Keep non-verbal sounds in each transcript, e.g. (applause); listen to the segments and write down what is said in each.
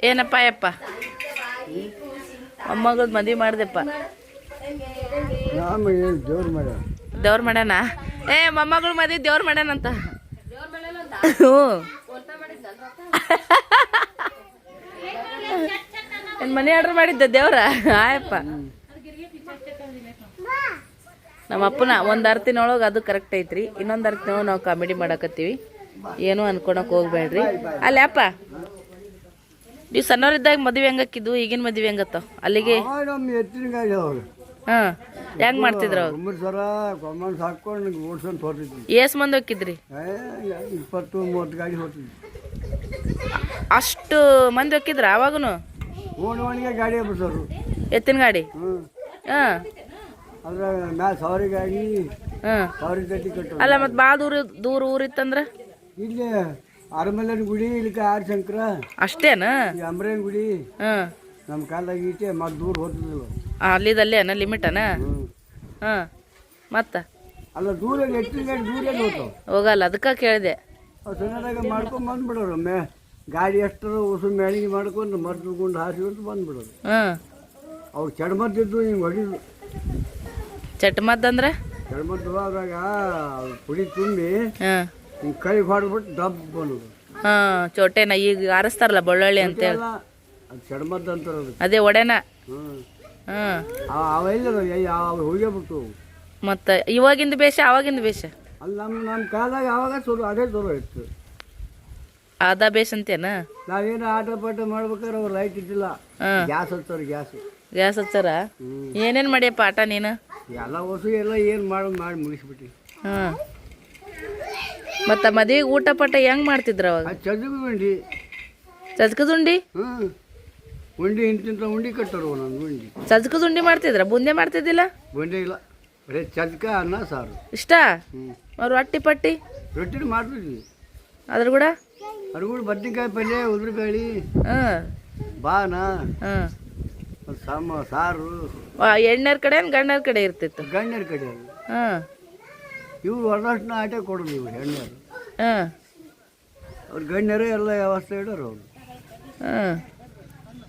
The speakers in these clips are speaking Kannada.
ಏನಪ್ಪ ಯಪ್ಪ ಮೊಮ್ಮಗಳ್ ಮದ್ವೆ ಮಾಡ್ದೆಪ್ಪ. ದೇವ್ರ ಮಾಡ್ಯಾನ ಏ ಮೊಮ್ಮಗಳು ಮದ್ವೆ ದೇವ್ರ ಮಾಡ್ಯಾನಂತ ಹ್ಞೂ. ಮನೆ ಆರ್ಡರ್ ಮಾಡಿದ್ದೆ ದೇವ್ರ? ಆಯಪ್ಪ. ನಮ್ಮ ಅಪ್ಪನ ಒಂದು ಅರ್ತಿನೊಳಗೆ ಅದು ಕರೆಕ್ಟ್ ಐತ್ರಿ. ಇನ್ನೊಂದು ಅರ್ತಿನೊಳಗೆ ನಾವು ಕಾಮಿಡಿ ಮಾಡಕತ್ತೀವಿ. ಏನು ಅನ್ಕೊಳಕ್ ಹೋಗ್ಬೇಡ್ರಿ. ಅಲ್ಲ ಅಪ್ಪ? ನೀವು ಸಣ್ಣವರಿದ್ದಾಗ ಮದುವೆ ಹೆಂಗಕ್ಕಿದ್ವು? ಈಗಿನ ಮದುವೆ ಹೆಂಗತ್ತ? ಅಲ್ಲಿಗೆ ನಮ್ಮ ಎತ್ತಿನ ಗಾಡಿ ಅವರು ಹಾಂ ಹೆಂಗ್ ಮಾಡ್ತಿದ್ರು ಅವಾಗ ಸರ ಹಾಕೊಂಡು ಏಸ್ ಮಂದಿ ಹೋಗಿದ್ರಿ ಏ, ಇಪ್ಪತ್ತು ಮೂವತ್ತು ಗಾಡಿ ಹೊರ್ತಿದ್ವಿ ಅಷ್ಟು ಮಂದಿ ಹೋಗಿದ್ರ ಅವಾಗನು ಓಣಿ ಓಣಿಗೆ ಗಾಡಿ ಹಬ್ಬಸೋರು ಎತ್ತಿನ ಗಾಡಿ? ಹಾಂ. ಸಾವಿರ ಹಾಂ. ಸಾವಿರ ಅಲ್ಲ ಮತ್ತೆ ಭಾಳ ದೂರ ದೂರ ಊರಿತ್ತಂದ್ರ? ಇಲ್ಲಿ ಅರಮಲ್ಲನ ಗುಡಿ ಇಲ್ಲಿ ಆರ್ ಶಂಕರ ಅಷ್ಟೇನಾ? ಈ ಅಮ್ರೇನ್ ಗುಡಿ. ಹಾಂ. ನಮ್ಮ ಕಾಲದಾಗ ಈಚೆ ಮತ್ತೆ ದೂರ ಹೋಗ್ತಿದ್ದಿಲ್ಲ ಅಲ್ಲಿದಲ್ಲೇ ಅನ ಲಿಮಿಟನ? ಹಾಂ. ಮತ್ತ? ಅಲ್ಲ ದೂರ ಗಾಡಿ ದೂರ ಹೋಗ್ತಾವ ಹೋಗಲ್ಲ ಅದಕ್ಕೆ ಕೇಳಿದೆ. ಅವು ಸಣ್ಣದಾಗ ಮಾಡ್ಕೊಂಡು ಬಂದ್ಬಿಡೋರು ಮೇ ಗಾಡಿ ಎಷ್ಟರ ಉಸು ಮೇಳಿಗೆ ಮಾಡ್ಕೊಂಡು ಮರ್ದುಕೊಂಡು ಅಂತ ಬಂದ್ಬಿಡೋರು. ಹಾಂ. ಅವ್ರು ಚಡ್ಮದ್ದಿದ್ದು ಹಿಂಗೆ ಹೊಡಿದ್ರು ಚಟ್ಮದ್ದಂದ್ರೆ ಮದ್ದಂದ್ರೆ ಚಡ್ಮದ್ದು ಅದ್ರಾಗ ಪುಡಿ ತುಂಬಿ ಹಾಂ. ಹಿಂಗೆ ಕೈ ಹೊಡೆದ್ಬಿಟ್ಟು ದಬ್ ಬಂದು. ಹಾಂ ಚೋಟೆನ ಈಗ ಆರಿಸ್ತಾರಲ್ಲ ಬಳ್ಳೊಳ್ಳಿ ಅಂತ ಹೇಳಿ. ಅದು ಚಡ್ಮದ್ದು ಅಂತಾರೆ ಅದಕ್ಕೆ. ಅದೇ ಒಡೆನ. ಹ್ಞೂ ಹಾಂ. ಅವೆಲ್ಲ ಅವು ಹೋಗ್ಯಾಬಿಟ್ಟು ಮತ್ತು ಇವಾಗಿಂದ ಬೇಷ ಅವಾಗಿಂದ ಬೇಷ? ಅಲ್ಲಿ ನಮ್ಮ ನಮ್ಮ ಕಾಲದಾಗ ಆವಾಗ ಚಲೋ ಅದೇ ಚಲೋ ಇತ್ತು ಅದ ಬೇಷ್ ಅಂತೇನ? ನಾವೇನು ಆಟ ಪಾಠ ಮಾಡ್ಬೇಕಾದ್ರೆ ಅವ್ರು ಲೈಟ್ ಇದ್ದಿಲ್ಲ. ಹಾಂ. ಗ್ಯಾಸ್ ಹಚ್ಚಾರ ಗ್ಯಾಸ್. ಗ್ಯಾಸ್ ಹಚ್ಚಾರ? ಏನೇನ್ ಮಾಡ್ಯಪ್ಪ ಆಟ ನೀನು? ಎಲ್ಲ ವರ್ಷ ಎಲ್ಲ ಏನು ಮಾಡಿ ಮಾಡಿ ಮುಗಿಸ್ಬಿಟ್ಟು ಹಾಂ. ಮತ್ತು ಮದುವೆಗೆ ಊಟ ಪಟ ಹೆಂಗ್ ಮಾಡ್ತಿದ್ರ ಅವಾಗ? ಚದುಗು ಉಂಡಿ. ಸಜ್ಕದುಂಡಿ ಹ್ಞೂ ಉಂಡಿ ಇಂತಿಂತ ಉಂಡಿ ಕಟ್ಟರು ನಾನು ಉಂಡಿ. ಸಜ್ಕದುಂಡಿ ಮಾಡ್ತಿದ್ರ? ಬುಂದೆ ಮಾಡ್ತಿದ್ದಿಲ್ಲ? ಬುಂದೆ ಇಲ್ಲ. ಬರೀ ಚಜ್ಕ ಅನ್ನ ಸಾರು. ಇಷ್ಟ? ಅವ್ರು ರೊಟ್ಟಿ ಪಟ್ಟಿ? ರೊಟ್ಟಿ ಮಾಡ್ತಿದ್ವಿ. ಅದ್ರ ಕೂಡ? ಅದ್ರ ಕೂಡ ಬದ್ನೆಕಾಯಿ ಪಲ್ಯ ಉದ್ರಬೇಳಿ ಹಾಂ. ಬಾನ ಸಾಮ ಸಾರು. ಎಣ್ಣೆರ ಕಡೆ ಗಣ್ಣರ ಕಡೆ ಇರ್ತಿತ್ತು? ಗಣ್ಣರ ಕಡೆ ಹಾಂ. ಇವ್ರು ವರದಕ್ಷಿಣೆ ಆಟ ಕೊಡೋದು ಇವ್ರು ಹೆಣ್ಣರು ಹಾಂ. ಅವ್ರ ಗಣ್ಯರು ಎಲ್ಲ ವ್ಯವಸ್ಥೆ ಇಡೋರು ಅವರು. ಹಾಂ.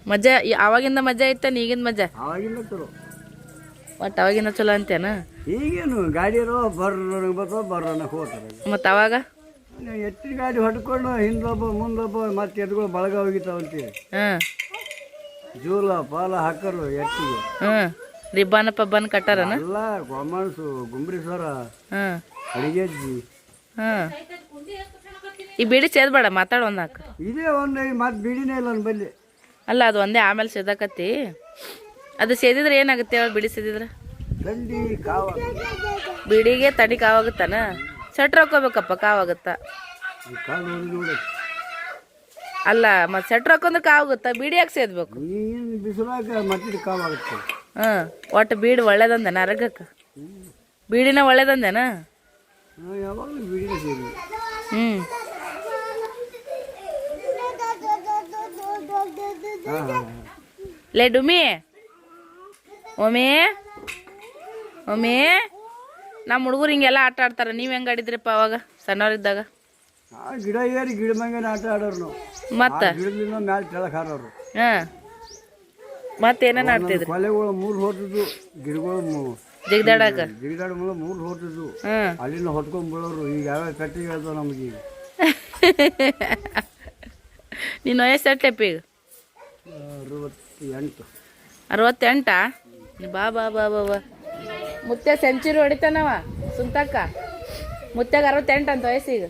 ಮಜಾ ಅವಾಗಿಂದ ಆವಾಗಿಂದ ಮಜಾ ಇತ್ತ ಈಗಿಂದ ಮಜಾ? ಅವಾಗಿಂದ ಚಲೋ. ಒಟ್ಟು ಅವಾಗಿಂದ ಚಲೋ ಅಂತೇನ? ಈಗೇನು ಗಾಡಿಯರೋ ಬರ್ರ ಬರ್ತಾವ ಬರ್ರನ ಹೋಗ್ತಾರೆ. ಮತ್ತು ಅವಾಗ? ನೀವು ಎತ್ತಿನ ಗಾಡಿ ಹೊಡ್ಕೊಂಡು ಹಿಂದೊಬ್ಬ ಮುಂದೊಬ್ಬ ಮತ್ತೆ ಎದ್ಗಳು ಬಳಗ ಹೋಗಿತಾವಂತೀವಿ ಹಾಂ. ಜೂಲ ಪಾಲ ಹಾಕರು ಎತ್ತಿಗೆ. ಹಾಂ. ರಿಬ್ಬಾನ ಪಬ್ಬನ್ ಕಟ್ಟಾರನ? ಎಲ್ಲ ಕಾಮನ್ಸು ಗುಂಬ್ರಿ ಸರ ಹಾಂ. ಅಡಿಗೆಜ್ಜಿ. ಹಾಂ. ಈ ಬಿಡಿ ಸೇದ್ಬೇಡ ಮಾತಾಡ ಒಂದಾಕ ಇದೇ ಒಂದು ಮತ್ತೆ ಬಿಡಿನೇ ಇಲ್ಲ ನನ್ನ ಬಲ್ಲಿ. ಅಲ್ಲ ಅದು ಒಂದೇ ಆಮೇಲೆ ಸೇದಾಕತ್ತಿ. ಅದು ಸೇದಿದ್ರೆ ಏನಾಗುತ್ತೆ ಬಿಡಿ ಸೇದಿದ್ರೆ? ಥಂಡಿ ಕಾವ ಬಿಡಿಗೆ ತಡಿ ಕಾವಾಗುತ್ತಾನ? ಸೆಟ್ರ್ ಹಾಕೋಬೇಕಪ್ಪ ಕಾವಾಗುತ್ತ. ಅಲ್ಲ ಮತ್ತು ಸೆಟ್ರ್ ಹಾಕೊಂಡ್ರೆ ಕಾವಾಗುತ್ತಾ? ಬಿಡಿ ಯಾಕೆ ಸೇದ್ಬೇಕು? ಬಿಸಿಲಾಗ ಮತ್ತೆ ಕಾವಾಗುತ್ತೆ. ಹಾಂ ಒಟ್ಟು ಬೀಡಿ ಒಳ್ಳೇದಂದೇನ ಅರಗಕ್ಕ? ಬೀಡಿನ ಒಳ್ಳೇದಂದೇನ? ಯಾವಾಗಲೂ ಬಿಡಿನೇ ಸೇರಿ ಹ್ಞೂ ಲೇ ಡುಮಿ ಒಮ್ಮೆ ಒಮ್ಮೆ ನಮ್ಮ ಹುಡುಗರು ಹಿಂಗೆಲ್ಲ ಆಟ ಆಡ್ತಾರ. ನೀವು ಹೆಂಗೆ ಆಡಿದ್ರಿಪ್ಪ ಅವಾಗ ಸಣ್ಣವರಿದ್ದಾಗ? ಆ ಗಿಡ ಏರಿ ಗಿಡ ಮಂಗನ ಆಟ ಆಡೋರು ನಾವು. ಮತ್ತೆ? ಗಿಡದಿಂದ ಮ್ಯಾಲೆ ಕೆಳಗೆ ಹಾರೋರು. ಹಾಂ. ಮತ್ತೇನೇನು ಆಡ್ತಿದ್ರು? ಕೊಲೆಗಳು ಮೂರು ಹೋಗ್ತಿದ್ವು ಗಿಡಗಳು ಮೂ- ಜಿಗ್ದಾಡಕ ಜಿಗಿದಾಡ ಮೂಲ ಮೂರು ಹೋಗ್ತಿದ್ವು ಅಲ್ಲಿನ ಹೊಟ್ಕೊಂಡ್ ಬಿಡೋರು ಈಗ ಯಾವ ಕಟ್ಟಿ ಹೇಳ್ತಾವ ನಮಗೆ ಈಗ. (laughs) ನಿನ್ನ ವಯಸ್ಸು ಎಟ್ಟಪ್ಪ ಈಗ? ಅರವತ್ತೆಂಟು. ಅರವತ್ತೆಂಟಾ? ಬಾ ಬಾ ಬಾ ಬಾ ಬಾ. ಮುತ್ತೆ ಸೆಂಚುರಿ ಹೊಡಿತಾನವ ಸುಂತಕ್ಕ. ಮುತ್ತೆಗೆ ಅರವತ್ತೆಂಟು ಅಂತ ವಯಸ್ಸು ಈಗ.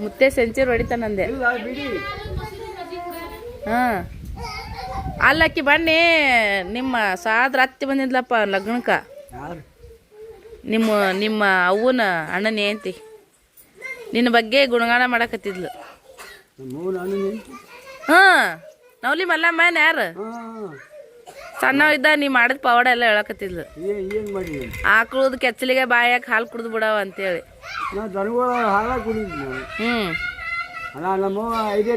ಮುತ್ತೆ ಸೆಂಚುರಿ ಹೊಡಿತಾನಂದೆ. ಹಾಂ ಅಲ್ಲಕ್ಕಿ ಬನ್ನಿ ನಿಮ್ಮ ಸಾದ್ರ ಅತ್ತಿ ಬಂದಿದ್ಲಪ್ಪ ಲಗ್ನಕ್ಕ. ನಿಮ್ಮ ನಿಮ್ಮ ಅವ್ವನ ಅಣ್ಣನ ಏಂತಿ ನಿನ್ನ ಬಗ್ಗೆ ಗುಣಗಾನ ಮಾಡಕತ್ತಿದ್ಲು. ಹಾಂ ನವಲಿ ಮಲ್ಲಮ್ಮ ಯಾರು? ಸಣ್ಣ ಇದ್ದ ನೀ ಮಾಡಿದ ಪವಾಡ ಎಲ್ಲ ಹೇಳಕತ್ತಿದ್ಲು. ಆಕಳದ ಕೆಚ್ಚಲಿಗೆ ಬಾಯಾಕ ಹಾಲು ಕುಡ್ದು ಬಿಡವ ಅಂತೇಳಿ. ಹ್ಞೂ ಅಲ್ಲ ನಮ್ಮ ಐದೇ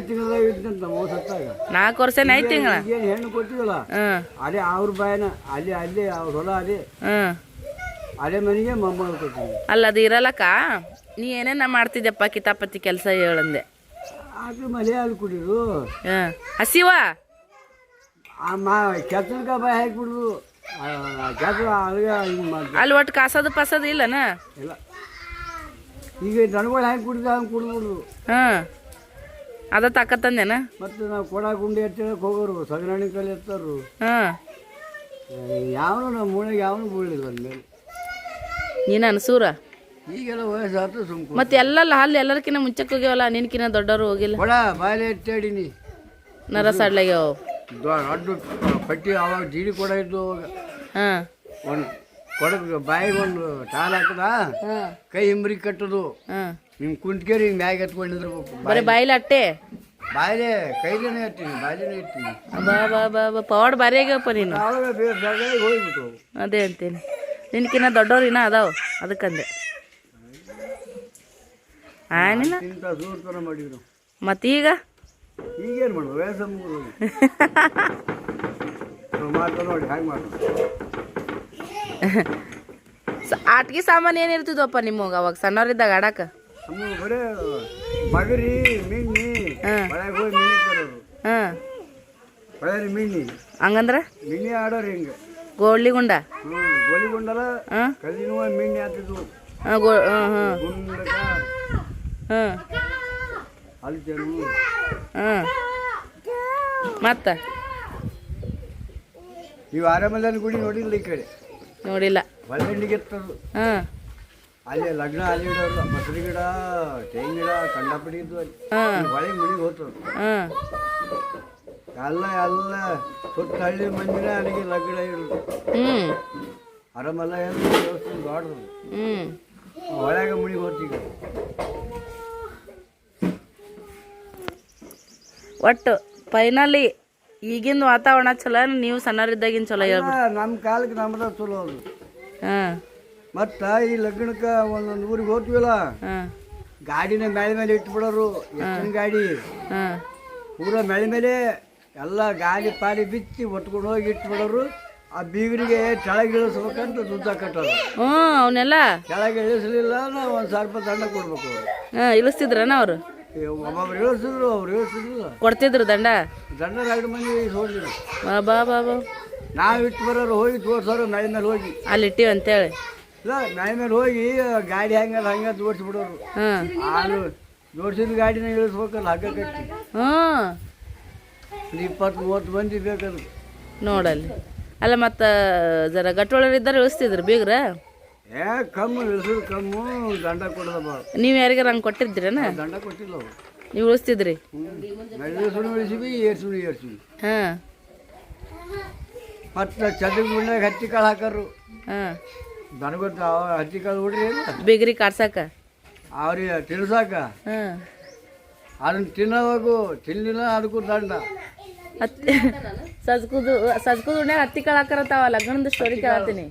ಇದ್ದಂತ ಸತ್ತಾಗ. ನಾಲ್ಕು ವರ್ಷ ಐದು ತಿಂಗಳ? ಏನು ಹೆಣ್ಣು ಕೊಟ್ಟಿವಲ್ಲ ಹ್ಞೂ. ಅದೇ ಅವ್ರ ಬಾಯನ ಅಲ್ಲಿ ಅಲ್ಲಿ ಅವ್ರ ಹೊಲ ಅಲ್ಲಿ ಅದೇ ಮನೆಗೆ ಮೊಮ್ಮಗಳು ಕೊಟ್ಟಿದ್ವಿ ಅಲ್ಲ ಅದು ಇರಲ್ಲಕ್ಕ. ನೀ ಏನೇನ ಮಾಡ್ತಿದ್ದೆಪ್ಪ ಕಿತಾಪತಿ ಕೆಲಸ ಹೇಳಂದೆ? ಅದು ಮಲೆ ಹಾಲು ಕುಡಿದ್ರು ಹಸಿವ ಆ ಮಾ ಕೆತ್ತಲ್ಕ ಬಾಯಿ ಹಾಕಿಬಿಡುದು. ಕೆತ್ತ ಅಲ್ಲಿಗೆ ಹಿಂಗೆ ಮಾಡಿ ಅಲ್ಲಿ ಒಟ್ಟು ಕಾಸದು ಪಸದು ಇಲ್ಲನ? ಇಲ್ಲ. ಈಗ ದನಗಳು ಹಾಕಿ ಕುಡಿದ ಹಂಗೆ ಕುಡಿದ್ಬಿಡುದು ಹಾಂ ಅದ ತಾಕತ್ತಂದೇನ ಮತ್ತೆ ನಾವು ಕೊಡ ಗುಂಡಿ ಎತ್ತಳಕ್ಕೆ ಹೋಗೋರು ಸಗರಣಿ ಕಲೆ ಎತ್ತರು. ಹಾಂ. ಯಾವನು ನಮ್ಮ ಮೂಳೆಗೆ ಯಾವನು ಬೀಳಿಲ್ಲ ಅಂದಮೇಲೆ ನೀನು ಅನ್ಸೂರ? ಈಗೆಲ್ಲ ವಯಸ್ಸಾತು ಸುಮ್ಕು ಮತ್ತೆ ಎಲ್ಲ ಹಾಲು ಎಲ್ಲರ್ಕಿನ್ನ ಮುಂಚೆ ಹೋಗ್ಯಾವಲ್ಲ ನಿನ್ಕಿನ್ನ ದೊಡ್ಡವರು ಹೋಗಿಲ್ಲ? ಕೊಡ ಬಾಯಲ್ಲಿ ಎತ್ತಾಡಿನಿ. ನರಸಾಡ್ಲಾಗ್ಯಾವ ದೊಡ್ಡ ಪಟ್ಟಿ ಅವಾಗ ಜೀಡಿ ಕೊಡ ಇದ್ದು ಅವಾಗ. ಹಾಂ. ಒಂದು ಕೊಡಕ್ಕೆ ಬಾಯಿಗೆ ಒಂದು ಟಾಲ್ ಹಾಕದ ಕೈ ಹಿಂಬ್ರಿ ಕಟ್ಟೋದು. ಹಾಂ. ನಿಮ್ಮ ಕುಂತ್ಕೇರಿ ಹಿಂಗೆ ಮ್ಯಾಗ ನಿಂದಿರ್ಬೇಕು ಬರೀ ಬಾಯಿಲ. ಅಟ್ಟೆ? ಬಾಯಿಲೆ ಕೈಲೇನೆ ಇರ್ತೀನಿ ಬಾಯಿಲೇನೆ ಇರ್ತೀನಿ ಬಾ ಬಾ ಬಾ ಬಾ. ಪವಾಡ್ ನೀನು. ಬೇರೆ ಹೋಗ್ಬಿಟ್ಟು ಅದೇ ಅಂತೀನಿ. ನಿನ್ಕಿನ್ನ ದೊಡ್ಡವ್ರು ಇನ್ನ ಅದಾವ ಅದಕ್ಕಂದೆ. ಆನಿಲ್ಲ ಇಂಥ ಮಾಡಿದ್ರು. ಮತ್ತೀಗ? ಈಗೇನು ಮಾಡೋದು? ವಯಸ್ಸು ಮಾತು ನೋಡಿ ಮಾಡೋದು? ಆಟಿಗೆ ಸಾಮಾನು ಏನಿರ್ತಿದ್ವಪ್ಪ ನಿಮಗೆ ಅವಾಗ ಸಣ್ಣವ್ರಿದ್ದಾಗ ಆಡಾಕ? ಬರೇ ಮಗರಿ ಹಾಂ. ಹೋಗಿ ತರೋರು ಒಳ್ಳೆ ಹಂಗಂದ್ರೆ? ಮೀನಿ ಆಡೋರು ಹಿಂಗೆ? ಗೋಳ್ಳಿ ಗುಂಡ? ಹ್ಞೂ ಗೋಲಿಗೊಂಡಲ್ಲ ಹಾಂ. ಕಲ್ಲಿನ ಮೀನಿ ಹಾಕಿದ್ವು ಹಾಂ ಗೋ ಹಾಂ ಹಾಂ. ಹಾಂ. ಅಲ್ತೇನು ಹಾಂ. ಮತ್ತೆ? ನೀವು ಆರಾಮದಲ್ಲಿ ಗುಡಿ ನೋಡಿಲ್ಲ ಈ ಕಡೆ? ನೋಡಿಲ್ಲ. ಎತ್ತದು. ಹಾಂ. ಅಲ್ಲಿ ಲಗ್ನ ಅಲ್ಲಿ ಮೊಸರು ಗಿಡ ತೆಂಗಿನ ಗಿಡ ಕಂಡಪಡಿ ಇದ್ವು ಅಲ್ಲಿ. ಹಾಂ. ಹೊಳೆ ಮುನಿಗೆ ಹೋಗ್ತದೆ ಹಾಂ. ಎಲ್ಲ ಎಲ್ಲ ಸುತ್ತ ಹಳ್ಳಿ ಮಂದಿನ ಅಲ್ಲಿಗೆ ಲಗ್ನ ಇಡೋದು ಅರಮಲ್ಲ ಎಲ್ಲ ದೇವಸ್ಥಾನ ದೊಡ್ಡದು ಹೊಳೆಗೆ ಮುನಿಗೆ ಹೋತೀಗ ಒಟ್ಟು ಫೈನಲಿ ಈಗಿನ ವಾತಾವರಣ ಚಲೋ ನೀವು ಸಣ್ಣರಿದ್ದಾಗಿನ ಚಲೋ ನಮ್ಮ ಕಾಲಕ್ಕೆ ನಮ್ಮದ ಚಲೋ ಅದು. ಹಾಂ. ಮತ್ತು ಈ ಲಗ್ನಕ್ಕೆ ಒಂದೊಂದು ಊರಿಗೆ ಹೋಗ್ತೀವಲ್ಲ ಹಾಂ. ಗಾಡಿನ ಮೇಲೆ ಮೇಲೆ ಇಟ್ಬಿಡೋರು ಎತ್ತಿನ ಗಾಡಿ. ಊರ ಮೇಲೆ ಮೇಲೆ ಎಲ್ಲ ಗಾಡಿ ಪಾಡಿ ಬಿತ್ತಿ ಒತ್ಕೊಂಡು ಹೋಗಿ ಇಟ್ಬಿಡೋರು ಆ ಬೀಗರಿಗೆ ಕೆಳಗೆ ಇಳಿಸ್ಬೇಕಂತ ದುಡ್ಡ ಕಟ್ಟೋರು. ಹ್ಞೂ ಅವನ್ನೆಲ್ಲ ಕೆಳಗೆ ಇಳಿಸ್ಲಿಲ್ಲ ನಾವು ಒಂದು ಸ್ವಲ್ಪ ದಂಡ ಕೊಡ್ಬೇಕು. ಹಾಂ ಇಳಿಸ್ತಿದ್ರನ ಅವರು? ಒಬ್ಬೊಬ್ರು ಇಳಿಸಿದ್ರು ಅವ್ರು ಇಳಿಸಿದ್ರು. ಕೊಡ್ತಿದ್ರು ದಂಡ? ದಂಡ ಎರಡು ಮಂದಿ ಹೋಗಿದ್ರು ಬಾ ಬಾ ಬಾ ನಾವು ಇಟ್ಟು ಬರೋರು ಹೋಗಿ ತೋರ್ಸೋರು ಮೇಲೆ ಮೇಲೆ ಹೋಗಿ. ಅಲ್ಲಿ ಇಟ್ಟಿವಿ ಮೇಲೆ ಮೇಲೆ ಹೋಗಿ ಗಾಡಿ ಹಂಗಲ್ಲ ಹಂಗೆ ತೋರಿಸ್ಬಿಡೋರು ಹಾಂ. ಹಾಲು ಜೋಡಿಸಿದ ಗಾಡಿನ ಇಳಿಸ್ಬೇಕಲ್ಲ ಹಗ್ಗ ಕಟ್ಟಿ. ಒಂದು ಇಪ್ಪತ್ತು ಮೂವತ್ತು ಮಂದಿ ಬೇಕದು. ನೋಡಲ್ಲಿ. ಅಲ್ಲ ಮತ್ತು ಜರ ಗಟ್ಟೊಳರಿದ್ದಾರೆ ಇಳಿಸ್ತಿದ್ರು ಬೀಗ್ರ? ಏ ಕಮ್ಮು ಇಳಿಸಿದ್ರು ಕಮ್ಮು ದಂಡ ಕೊಡೋದ ಭಾಳ ನೀವು ಯಾರಿಗಾರ ಹಂಗೆ ಕೊಟ್ಟಿದ್ರೇನ ದಂಡ ಕೊಟ್ಟಿಲ್ಲ ಅವರು. ನೀವು ಇಳಿಸ್ತಿದ್ರಿ? ಮೆಳ್ಳಿಸುಣಿ ಇಳಿಸಿವಿ ಏರ್ಸುಣಿ ಏರ್ಸಿವಿ. ಹಾಂ. ಮತ್ತು ಚದ್ರ ಮುಂಡಾಗ ಹತ್ತಿ ಕಾಳು ಹಾಕರು. ಹಾಂ. ದನಗೊತ್ತ ಹತ್ತಿ ಕಾಳು ಹುಡ್ರಿ ಬಿಗ್ರಿ ಕಾಡ್ಸಾಕ? ಅವ್ರಿಗೆ ತಿನ್ಸಾಕ? ಹಾಂ. ಅದನ್ನ ತಿನ್ನೋವಾಗು ತಿನ್ನಿಲ್ಲ ಅದಕ್ಕೂ ದಂಡ. ಹತ್ತಿ ಸಜ್ಕುದು ಸಜ್ಕುದು ಉಣ್ಯಾಗ ಹತ್ತಿ ಕಾಳು ಹಾಕರತ್ತಾವ ಲಗ್ನದ ಸ್ಟೋರಿ ಕೇಳತ್ತೀನಿ.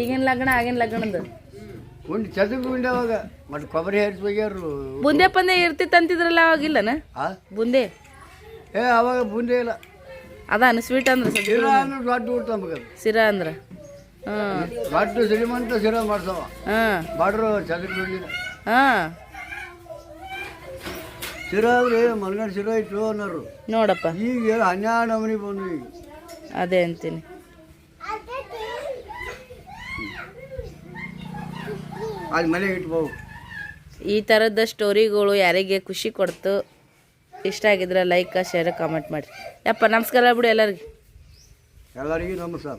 ಈಗಿನ ಲಗ್ನ ಆಗಿನ ಲಗ್ನದ. ಉಂಡು ಚದ್ರ ಉಂಡವಾಗ ಮತ್ತೆ ಕೊಬ್ಬರಿ ಹರಿಸಿ ಹೋಗ್ಯಾರು ಬುಂದೆ ಪಂದೆ ಇರ್ತಿತ್ತು ಅಂತಿದ್ರಲ್ಲ ಅವಾಗಿಲ್ಲನ ಆ? ಬುಂದೆ? ಏ ಅವಾಗ ಬುಂದೆ ಇಲ್ಲ. ಅದಾನ ಸ್ವೀಟ್ ಅಂದ್ರೆ ಸಿರ ಅಂದ್ರೆ ದೊಡ್ಡ ಊಟ ನಮಗದು. ಸಿರಾ ಅಂದ್ರೆ? ದೊಡ್ಡ ಶ್ರೀಮಂತ ಶಿರ ಮಾಡ್ಸವ. ಹಾಂ. ಬಾಡ್ರು ಚದ್ರ ಶಿರ ಅಂದ್ರೆ ಮಲ್ಗಡ ಶಿರ ಇಟ್ಟು ಅನ್ನೋರು. ನೋಡಪ್ಪ. ಈಗ ಹನ್ನೆರಡು ನಮನಿ ಬಂದು ಈಗ. ಅದೇ ಅಂತೀನಿ. ಅಲ್ಲಿ ಮನೆಗೆ ಇಟ್ಬೋದು ಈ ಥರದ ಸ್ಟೋರಿಗಳು ಯಾರಿಗೆ ಖುಷಿ ಕೊಡ್ತು ಇಷ್ಟ ಆಗಿದ್ರೆ ಲೈಕ್ ಶೇರ್ ಕಾಮೆಂಟ್ ಮಾಡಿರಿ ಯಪ್ಪ ನಮಸ್ಕಾರ ಬಿಡು ಎಲ್ಲರಿಗೂ. ಎಲ್ಲರಿಗೂ ನಮಸ್ಕಾರ.